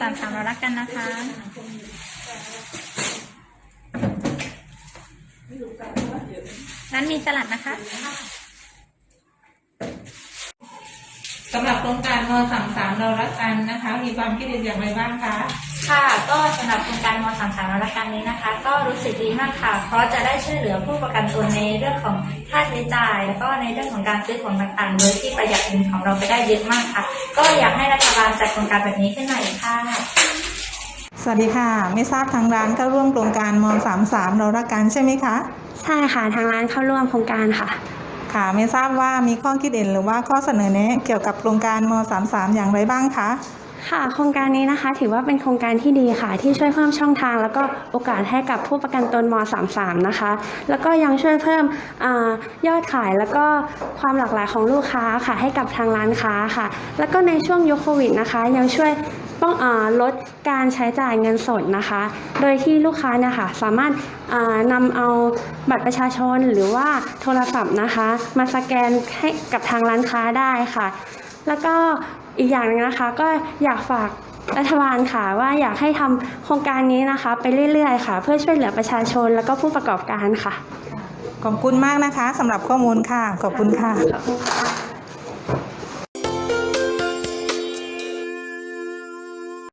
สามสามเรารักกันนะคะร้านมีสลัดนะคะสำหรับโครงการนสามสามเรารักกันนะคะ มีความคิดเห็นอย่างไรบ้างคะ ค่ะก็สำหรับโครงการมสามสามรักการนี้นะคะ ก็รู้สึกดีมากค่ะ เพราะจะได้ช่วยเหลือผู้ประกันตนในเรื่องของค่าใช้จ่าย แล้วก็ในเรื่องของการซื้อของต่างๆโดยที่ประหยัดเงินของเราไปได้เยอะมากค่ะ ก็อยากให้รัฐบาลจัดโครงการแบบนี้ขึ้นมาอีกค่ะ สวัสดีค่ะ ไม่ทราบทางร้านเข้าร่วมโครงการม33เรารักกันใช่ไหมคะใช่ค่ะทางร้านเข้าร่วมโครงการค่ะ ค่ะไม่ทราบว่ามีข้อคิดเห็นหรือว่าข้อเสนอแนะเกี่ยวกับโครงการม33อย่างไรบ้างคะ ค่ะ โครงการนี้นะคะถือว่าเป็นโครงการที่ดีค่ะ ที่ช่วยเพิ่มช่องทาง แล้วก็โอกาสให้กับผู้ประกันตนม .33 นะคะ แล้วก็ยังช่วยเพิ่มอยอดขายแล้วก็ความหลากหลายของลูกค้าค่ะ ให้กับทางร้านค้าค่ะ แล้วก็ในช่วงยุคโควิดนะคะ ยังช่วยป้องอลดการใช้จ่ายเงินสดนะคะ โดยที่ลูกค้านี่ยค่ะสามารถนำเอาบัตรประชาชนหรือว่าโทรศัพท์นะคะ มาสแกนให้กับทางร้านค้าได้ค่ะ แล้วก็อีกอย่างหนึงนะคะก็อยากฝากรัฐบาลค่ะว่าอยากให้ทำโครงการนี้นะคะ ไปเรื่อยๆค่ะ เพื่อช่วยเหลือประชาชนแล้วก็ผู้ประกอบการค่ะ ขอบคุณมากนะคะสำหรับข้อมูลค่ะ ขอบคุณค่ะขอบคุณค่ะ